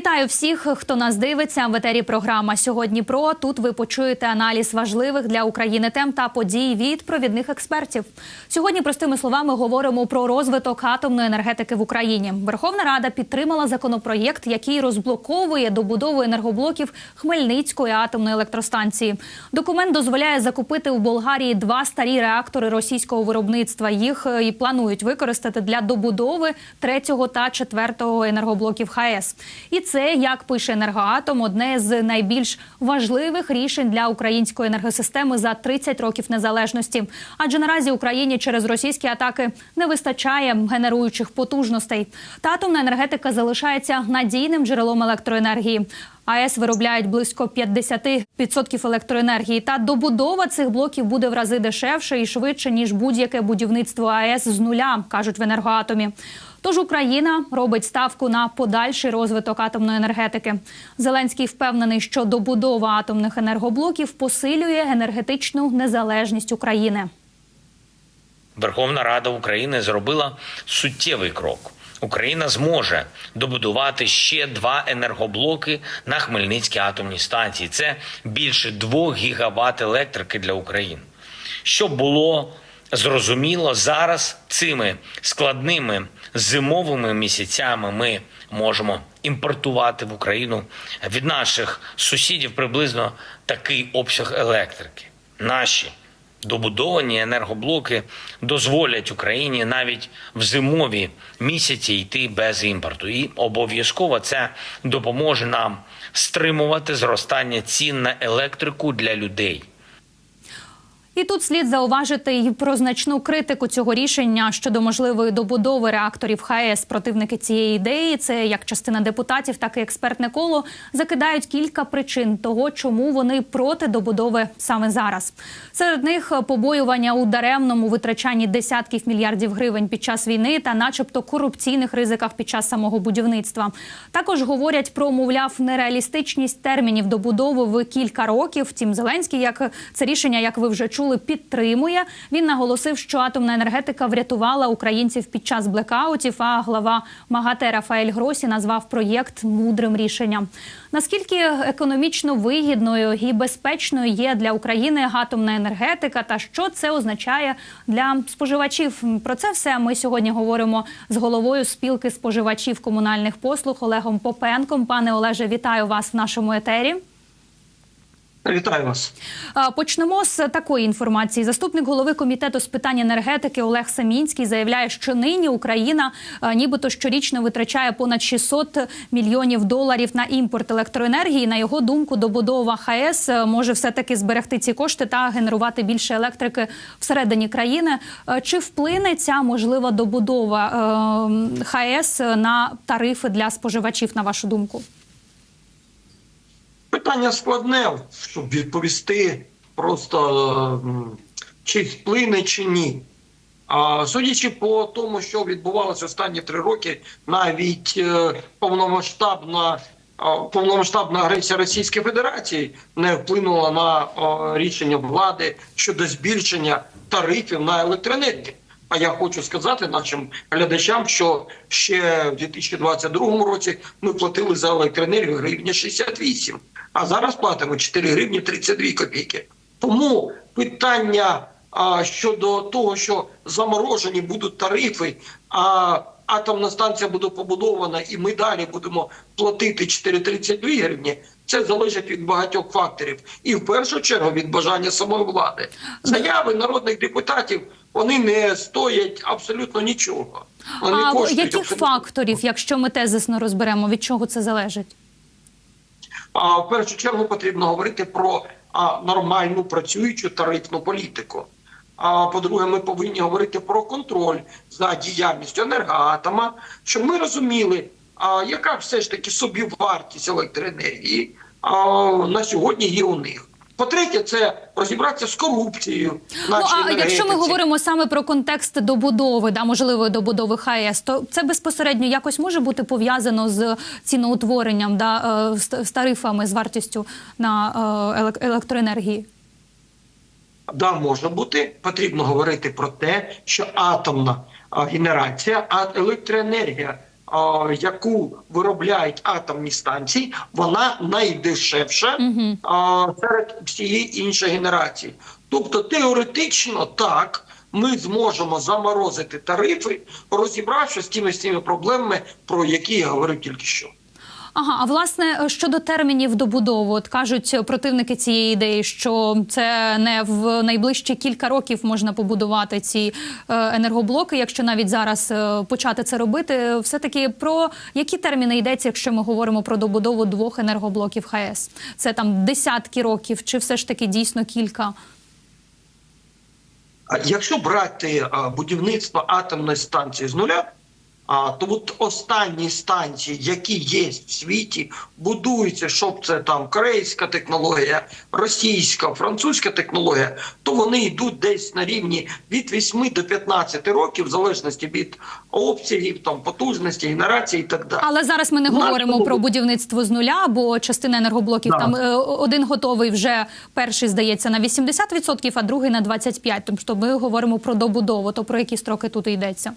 Вітаю всіх, хто нас дивиться. В етері програма сьогодні. Про тут ви почуєте аналіз важливих для України тем та подій від провідних експертів. Сьогодні, простими словами, говоримо про розвиток атомної енергетики в Україні. Верховна Рада підтримала законопроєкт, який розблоковує добудову енергоблоків Хмельницької атомної електростанції. Документ дозволяє закупити у Болгарії два старі реактори російського виробництва. Їх е, і планують використати для добудови третього та четвертого енергоблоків ХАЕС. І це, як пише енергоатом, одне з найбільш важливих рішень для української енергосистеми за 30 років незалежності. Адже наразі Україні через російські атаки не вистачає генеруючих потужностей. Та атомна енергетика залишається надійним джерелом електроенергії. АЕС виробляють близько 50% електроенергії. Та добудова цих блоків буде в рази дешевше і швидше ніж будь-яке будівництво АЕС з нуля, кажуть в енергоатомі. Тож Україна робить ставку на подальший розвиток атомної енергетики. Зеленський впевнений, що добудова атомних енергоблоків посилює енергетичну незалежність України. Верховна Рада України зробила суттєвий крок. Україна зможе добудувати ще два енергоблоки на Хмельницькій атомній станції. Це більше 2 гігават електрики для України. Щоб було зрозуміло, зараз цими складними зимовими місяцями ми можемо імпортувати в Україну від наших сусідів приблизно такий обсяг електрики. Наші Добудовані енергоблоки дозволять Україні навіть в зимові місяці йти без імпорту, і обов'язково це допоможе нам стримувати зростання цін на електрику для людей. І тут слід зауважити й про значну критику цього рішення щодо можливої добудови реакторів ХАЕС. Противники цієї ідеї, це як частина депутатів, так і експертне коло закидають кілька причин того, чому вони проти добудови саме зараз. Серед них побоювання у даремному витрачанні десятків мільярдів гривень під час війни та, начебто, корупційних ризиках під час самого будівництва. Також говорять про мовляв нереалістичність термінів добудови в кілька років. Втім, Зеленський, як це рішення, як ви вже чули, підтримує. Він наголосив, що атомна енергетика врятувала українців під час блекаутів. А глава МАГАТЕ Рафаель Гросі назвав проєкт мудрим рішенням. Наскільки економічно вигідною і безпечною є для України атомна енергетика, та що це означає для споживачів? Про це все ми сьогодні говоримо з головою спілки споживачів комунальних послуг Олегом Попенком. Пане Олеже, вітаю вас в нашому етері. Вітаю вас. Почнемо з такої інформації. Заступник голови комітету з питань енергетики Олег Самінський заявляє, що нині Україна нібито щорічно витрачає понад 600 мільйонів доларів на імпорт електроенергії. На його думку, добудова ХАЕС може все таки зберегти ці кошти та генерувати більше електрики всередині країни. Чи вплине ця можлива добудова ХАЕС на тарифи для споживачів? На вашу думку? Питання складне, щоб відповісти просто чи вплине, чи ні. А судячи по тому, що відбувалося останні три роки, навіть е, повномасштабна повномасштабна агресія Російської Федерації не вплинула на рішення влади щодо збільшення тарифів на електроенергію. А я хочу сказати нашим глядачам, що ще в 2022 році ми платили за електроенергію гривня 68, а зараз платимо 4 гривні 32 копійки. Тому питання а, щодо того, що заморожені будуть тарифи, а атомна станція буде побудована, і ми далі будемо платити 4,32 гривні. Це залежить від багатьох факторів, і в першу чергу від бажання самої влади. Заяви народних депутатів вони не стоять абсолютно нічого. Вони а коштують яких абсолютно. факторів, якщо ми тезисно розберемо, від чого це залежить? А в першу чергу потрібно говорити про а, нормальну працюючу тарифну політику. А по-друге, ми повинні говорити про контроль за діяльністю енергоатома, щоб ми розуміли, а яка все ж таки собівартість електроенергії а, на сьогодні є у них. По-третє, це розібратися з корупцією. Ну а якщо ми говоримо саме про контекст добудови, да можливої добудови ХАЕС, то це безпосередньо якось може бути пов'язано з ціноутворенням, да з тарифами з вартістю на електроенергії. Да, може бути. Потрібно говорити про те, що атомна генерація, а електроенергія яку виробляють атомні станції, вона найдешевша серед всієї іншої генерації. Тобто, теоретично так. Ми зможемо заморозити тарифи, розібравшись з тими з тими проблемами, про які я говорив тільки що. Ага, а власне щодо термінів добудови, от кажуть противники цієї ідеї, що це не в найближчі кілька років можна побудувати ці е, енергоблоки, якщо навіть зараз е, почати це робити. Все таки про які терміни йдеться, якщо ми говоримо про добудову двох енергоблоків ХАЕС? Це там десятки років, чи все ж таки дійсно кілька? Якщо брати будівництво атомної станції з нуля, а, то от останні станції, які є в світі, будуються, щоб це там корейська технологія, російська, французька технологія, то вони йдуть десь на рівні від 8 до 15 років, в залежності від обсягів, там потужності, генерації і так далі. Але зараз ми не нас говоримо було- про будівництво з нуля, бо частина енергоблоків Да. там е, один готовий вже перший здається на 80%, а другий на 25%. Тобто ми говоримо про добудову. То про які строки тут йдеться?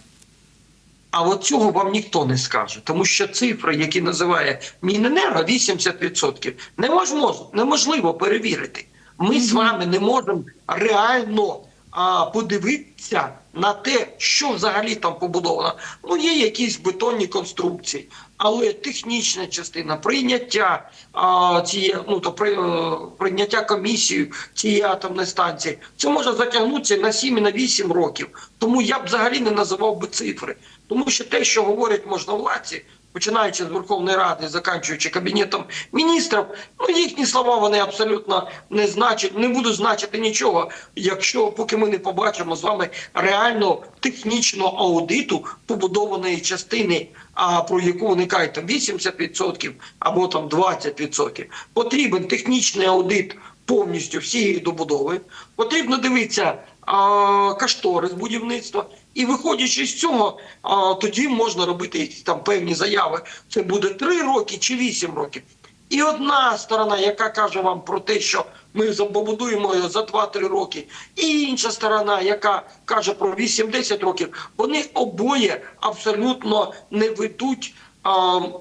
А от цього вам ніхто не скаже, тому що цифри, які називає Міненерго, 80%, неможливо, неможливо перевірити. Ми з вами не можемо реально а, подивитися на те, що взагалі там побудовано. Ну, є якісь бетонні конструкції, але технічна частина прийняття а, цієї, ну то при, е, прийняття комісією цієї атомної станції, це може затягнутися на 7 і на 8 років. Тому я б взагалі не називав би цифри. Тому що те, що говорять можновладці, починаючи з Верховної Ради, заканчуючи кабінетом міністрів, ну їхні слова вони абсолютно не значать, не будуть значити нічого, якщо поки ми не побачимо з вами реально технічного аудиту побудованої частини, а про яку виникає там 80% або там 20%. Потрібен технічний аудит повністю всієї добудови. Потрібно дивитися а, кошторис будівництва. І виходячи з цього, а, тоді можна робити якісь там певні заяви. Це буде 3 роки чи 8 років. І одна сторона, яка каже вам про те, що ми побудуємо його за 2-3 роки, і інша сторона, яка каже про 8-10 років, вони обоє абсолютно не ведуть.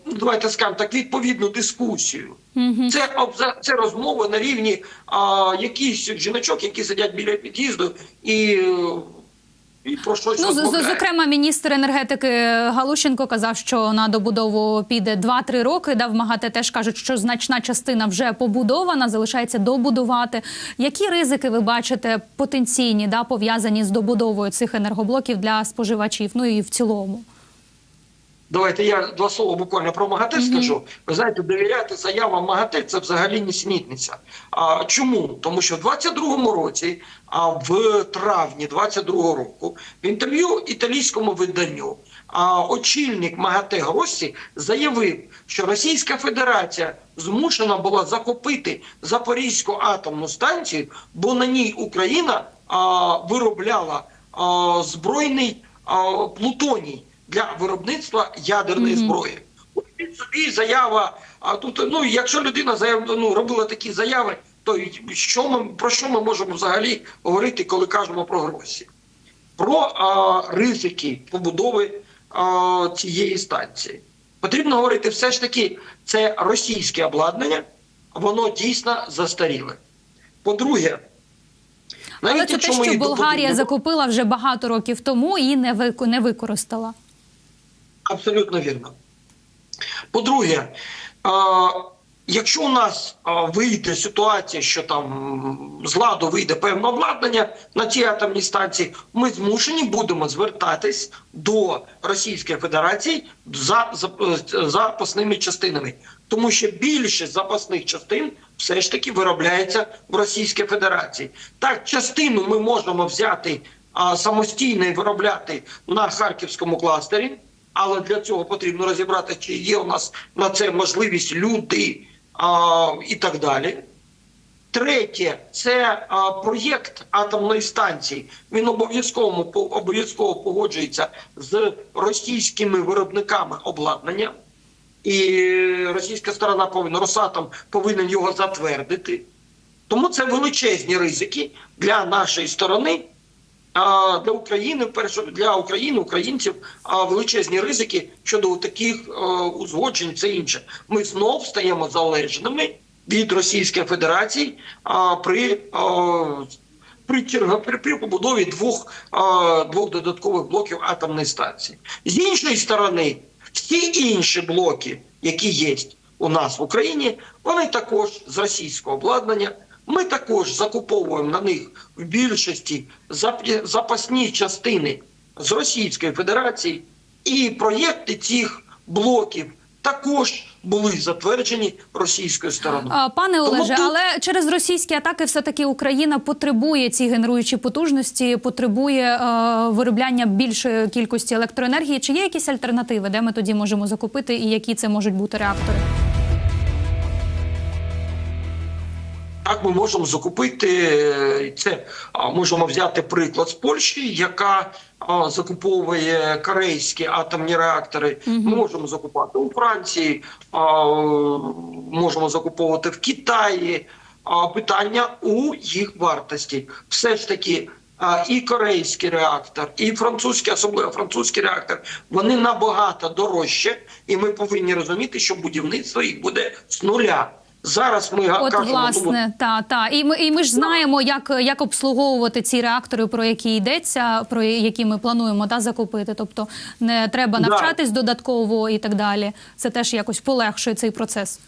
Давайте скажемо так, відповідну дискусію. Це обза- це розмови на рівні а, якихось жіночок, які сидять біля під'їзду і, і про що Ну, з- зокрема, міністр енергетики Галущенко казав, що на добудову піде 2-3 роки. Дав МАГАТЕ теж кажуть, що значна частина вже побудована, залишається добудувати. Які ризики ви бачите потенційні, да, пов'язані з добудовою цих енергоблоків для споживачів? Ну і в цілому? Давайте я два слова буквально про МАГАТЕ скажу. Ви знаєте, довіряти заявам МАГАТЕ це взагалі нісенітниця. А чому? Тому що в 22-му році, а в травні 22-го року, в інтерв'ю італійському виданню, а очільник МАГАТЕ Гросі заявив, що Російська Федерація змушена була закупити Запорізьку атомну станцію, бо на ній Україна а, виробляла а, збройний а, плутоній для виробництва ядерної зброї. Уявіть собі заява. А тут, ну якщо людина заяв, ну, робила такі заяви, то що ми про що ми можемо взагалі говорити, коли кажемо про гроші? Про а, ризики побудови а, цієї станції. Потрібно говорити, все ж таки, це російське обладнання, воно дійсно застаріле. По-друге, Але навіть це те, що Болгарія добудуємо- закупила вже багато років тому і не вико- не використала. Абсолютно вірно. По-друге, якщо у нас вийде ситуація, що там з ладу вийде певне обладнання на цій атомній станції, ми змушені будемо звертатись до Російської Федерації за, за запасними частинами, тому що більшість запасних частин все ж таки виробляється в Російській Федерації. Так, частину ми можемо взяти самостійно і виробляти на харківському кластері. Але для цього потрібно розібрати, чи є у нас на це можливість люди а, і так далі. Третє це а, проєкт атомної станції. Він обов'язково обов'язково погоджується з російськими виробниками обладнання, і російська сторона повинна Росатом повинен його затвердити. Тому це величезні ризики для нашої сторони. Для України, для України, українців величезні ризики щодо таких а, узгоджень. Це інше. Ми знов стаємо залежними від Російської Федерації при. При, при, при побудові двох, двох додаткових блоків атомної станції. З іншої сторони, всі інші блоки, які є у нас в Україні, вони також з російського обладнання. Ми також закуповуємо на них в більшості зап- запасні частини з Російської Федерації, і проєкти цих блоків також були затверджені російською стороною. Пане Олеже, тут- але через російські атаки все таки Україна потребує ці генеруючі потужності, потребує е, виробляння більшої кількості електроенергії. Чи є якісь альтернативи, де ми тоді можемо закупити, і які це можуть бути реактори? Так, ми можемо закупити е, це. Можемо взяти приклад з Польщі, яка закуповує корейські атомні реактори. Ми можемо закупати у Франції, можемо закуповувати в Китаї. Питання у їх вартості. Все ж таки. І корейський реактор, і французький, особливо французький реактор, вони набагато дорожче, і ми повинні розуміти, що будівництво їх буде з нуля. Зараз ми От кажемо, власне, та та і ми і ми ж знаємо, як, як обслуговувати ці реактори, про які йдеться, про які ми плануємо та закупити. Тобто не треба Да. навчатись додатково і так далі. Це теж якось полегшує цей процес.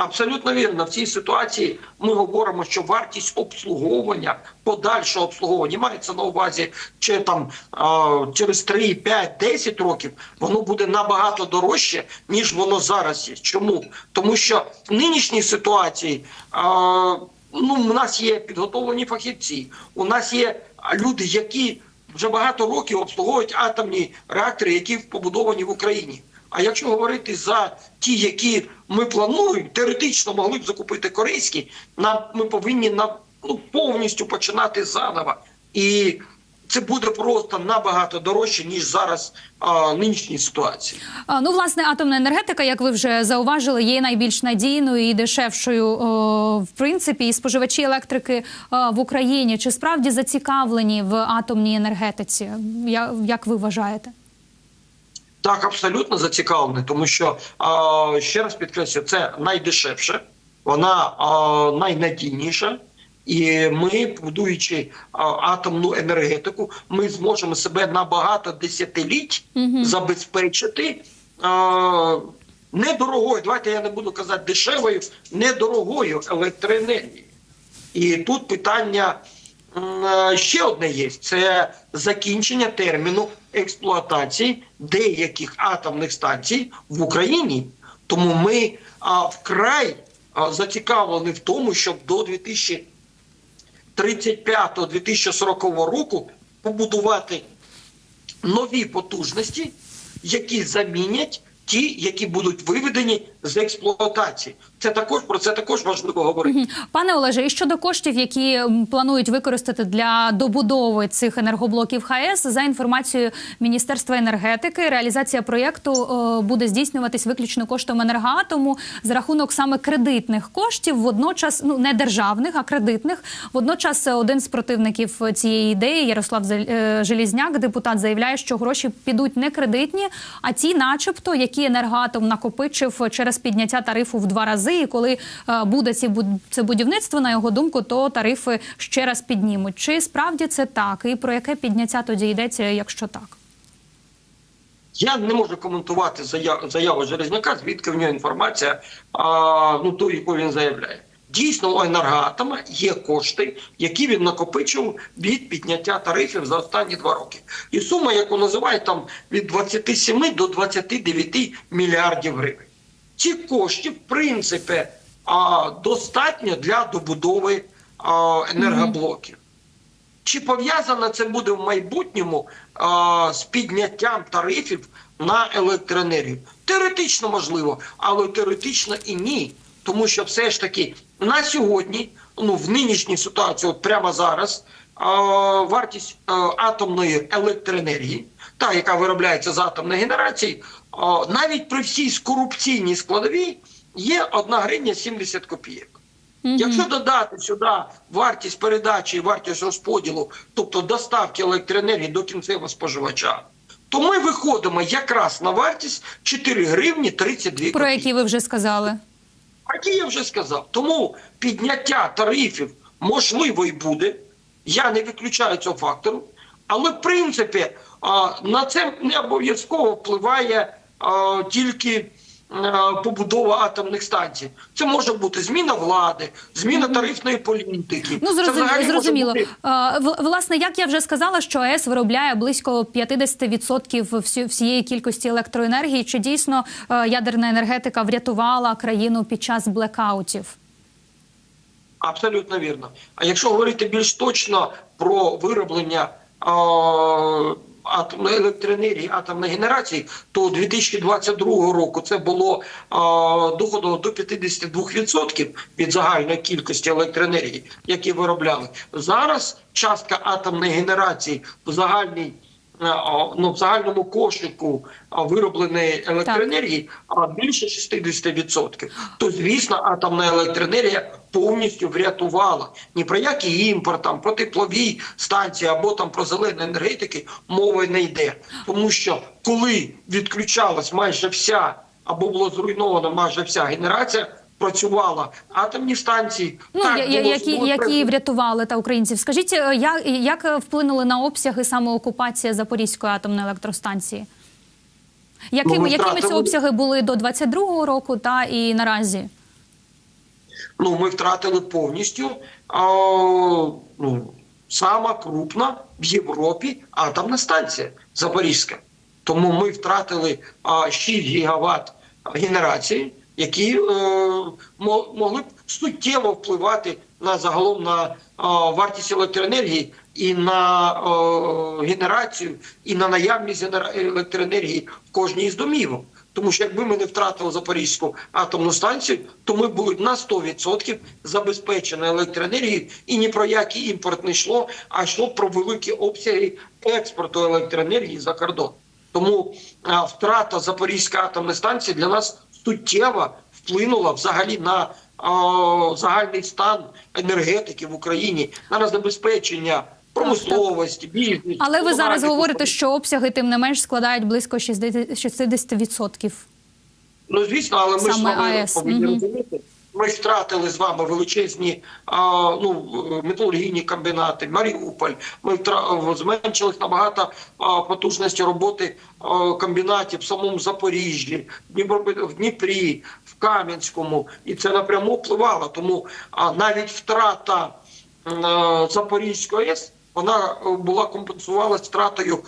Абсолютно вірно. В цій ситуації ми говоримо, що вартість обслуговування, подальшого обслуговування мається на увазі, чи там через 3, 5, 10 років воно буде набагато дорожче, ніж воно зараз є. Чому? Тому що в нинішній ситуації ну, у нас є підготовлені фахівці, у нас є люди, які вже багато років обслуговують атомні реактори, які побудовані в Україні. А якщо говорити за ті, які ми плануємо, теоретично могли б закупити корейські, нам ми повинні на ну, повністю починати заново. І це буде просто набагато дорожче ніж зараз а, нинішній ситуації. А, Ну, власне, атомна енергетика, як ви вже зауважили, є найбільш надійною і дешевшою о, в принципі. І споживачі електрики о, в Україні чи справді зацікавлені в атомній енергетиці? Я, як ви вважаєте? Так, абсолютно зацікавлений, тому що ще раз підкреслю, це найдешевше, вона найнадійніша. І ми, будуючи атомну енергетику, ми зможемо себе на багато десятиліть забезпечити а, недорогою. Давайте я не буду казати дешевою, недорогою електроенергією. І тут питання ще одне є: це закінчення терміну експлуатації деяких атомних станцій в Україні. Тому ми а, вкрай а, зацікавлені в тому, щоб до 2035-2040 року побудувати нові потужності, які замінять ті, які будуть виведені з експлуатації. Це також про це також важливо говорити. Пане Олеже, і щодо коштів, які планують використати для добудови цих енергоблоків ХАЕС, за інформацією Міністерства енергетики, реалізація проєкту е, буде здійснюватись виключно коштом енергоатому за рахунок саме кредитних коштів, водночас ну не державних, а кредитних. Водночас е, один з противників цієї ідеї, Ярослав е, Желізняк, депутат, заявляє, що гроші підуть не кредитні, а ті, начебто, які енергоатом накопичив через підняття тарифу в два рази. І коли е, буде ці це будівництво, на його думку, то тарифи ще раз піднімуть. Чи справді це так? І про яке підняття тоді йдеться, якщо так? Я не можу коментувати заяв- заяву Железняка, звідки в нього інформація, а, ну ту, яку він заявляє. Дійсно, у енергоатома є кошти, які він накопичив від підняття тарифів за останні два роки. І сума, яку називають там від 27 до 29 мільярдів гривень. Ці кошти, в принципі, достатньо для добудови енергоблоків. Чи пов'язано це буде в майбутньому а, з підняттям тарифів на електроенергію? Теоретично можливо, але теоретично і ні. Тому що все ж таки на сьогодні, ну в нинішній ситуації, от прямо зараз, а, вартість а, атомної електроенергії, та яка виробляється з атомної генерації, навіть при всій корупційній складовій є 1 гривня 70 копійок. Якщо додати сюди вартість передачі і вартість розподілу, тобто доставки електроенергії до кінцевого споживача, то ми виходимо якраз на вартість 4 гривні 32 Про які ви вже сказали. які я вже сказав. Тому підняття тарифів можливо і буде. Я не виключаю цього фактору. Але в принципі на це не обов'язково впливає тільки побудова атомних станцій. Це може бути зміна влади, зміна тарифної політики. Ну зрозуміло, зрозуміло. бути Власне, як я вже сказала, що АЕС виробляє близько 50% всієї кількості електроенергії. Чи дійсно е, ядерна енергетика врятувала країну під час блекаутів? Абсолютно вірно. А якщо говорити більш точно про вироблення атомної електроенергії, атомної генерації, то 2022 року це було доходило до 52% від загальної кількості електроенергії, які виробляли. Зараз частка атомної генерації в загальній ну, в загальному кошику виробленої електроенергії а, більше 60%. То, звісно, атомна електроенергія повністю врятувала. Ні про який імпорт, там, про теплові станції або там про зелену енергетики мови не йде. Тому що коли відключалась майже вся або було зруйнована майже вся генерація, працювала атомні станції. Ну Так, я- було які, знову які врятували та українців? Скажіть, е, як, як вплинули на обсяги саме окупація Запорізької атомної електростанції? Якими, Ну, ми якими ці обсяги були до 22-го року та і наразі? ну, ми втратили повністю а, ну, сама крупна в Європі атомна станція Запорізька. Тому ми втратили а, 6 гігават генерації, які е, мо- могли б суттєво впливати на загалом на а, вартість електроенергії і на е, генерацію, і на наявність електроенергії в кожній з домівок. Тому що якби ми не втратили Запорізьку атомну станцію, то ми були на 100% забезпечені електроенергією і ні про який імпорт не йшло, а йшло про великі обсяги експорту електроенергії за кордон. Тому а, втрата Запорізької атомної станції для нас суттєво вплинула взагалі на о, загальний стан енергетики в Україні, на забезпечення промисловості, бізнесу. Але ви зараз говорите, що обсяги тим не менш складають близько 60%. 60%. Ну звісно, але ми Саме ж повинні розуміти. Ми втратили з вами величезні а, ну, металургійні комбінати, Маріуполь. Ми втра... зменшились набагато а, потужності роботи а, комбінатів в самому Запоріжжі, в Дніпрі, в Кам'янському. І це напряму впливало. Тому а, навіть втрата а, Запорізької АЕС вона е, була компенсувалась втратою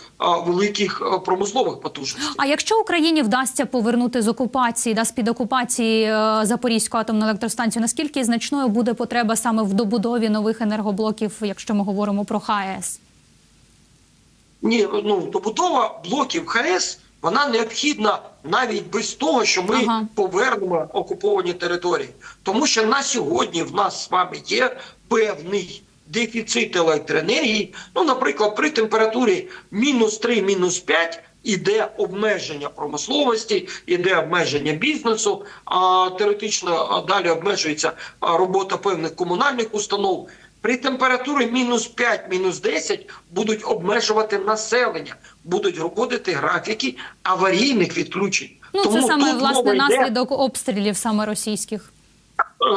великих промислових потужностей. А якщо Україні вдасться повернути з окупації, да, з під окупації е, Запорізьку атомну електростанцію, наскільки значною буде потреба саме в добудові нових енергоблоків, якщо ми говоримо про ХАЕС? Ні, ну добудова блоків ХАЕС вона необхідна навіть без того, що ми Ага. повернемо окуповані території, тому що на сьогодні в нас з вами є певний дефіцит електроенергії. Ну, наприклад, при температурі мінус 3, мінус 5 іде обмеження промисловості, іде обмеження бізнесу. А теоретично далі обмежується робота певних комунальних установ. При температурі мінус 5, мінус 10 будуть обмежувати населення, будуть вводити графіки аварійних відключень. Ну Тому це саме власне мова йде, наслідок обстрілів саме російських.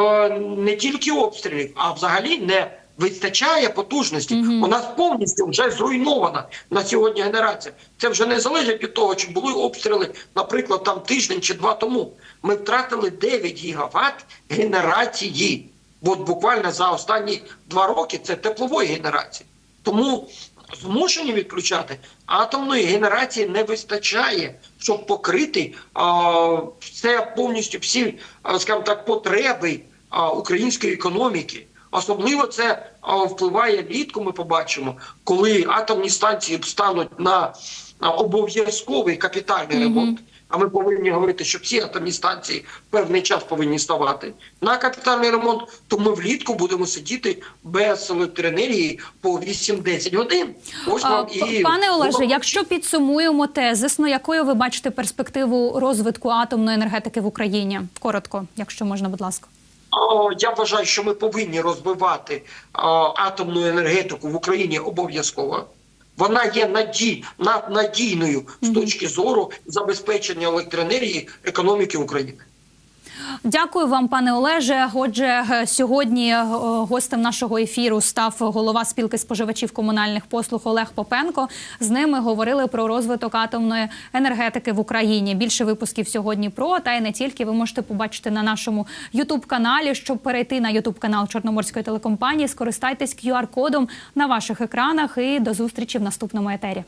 е, не тільки обстрілів, а взагалі не вистачає потужності. У нас повністю вже зруйнована на сьогодні генерація. Це вже не залежить від того, чи були обстріли, наприклад, там тиждень чи два тому. Ми втратили 9 гігават генерації. От буквально за останні два роки це теплової генерації. Тому змушені відключати атомної генерації не вистачає, щоб покрити а, все повністю всі, скажімо так, потреби а, української економіки. Особливо це впливає влітку. Ми побачимо, коли атомні станції стануть на, обов'язковий капітальний ремонт. А ми повинні говорити, що всі атомні станції певний час повинні ставати на капітальний ремонт. То ми влітку будемо сидіти без електроенергії по 8-10 годин. Ось А, вам і Пане Олеже, якщо підсумуємо тезисно, якою ви бачите перспективу розвитку атомної енергетики в Україні? Коротко, якщо можна, будь ласка. Я вважаю, що ми повинні розвивати атомну енергетику в Україні обов'язково. Вона є надій, над- надійною з точки зору забезпечення електроенергії економіки України. Дякую вам, пане Олеже. Отже, е, сьогодні е, гостем нашого ефіру став голова спілки споживачів комунальних послуг Олег Попенко. З ними говорили про розвиток атомної енергетики в Україні. Більше випусків сьогодні про та й не тільки ви можете побачити на нашому Ютуб каналі. Щоб перейти на Ютуб канал Чорноморської телекомпанії, скористайтесь QR-кодом на ваших екранах. І до зустрічі в наступному етері.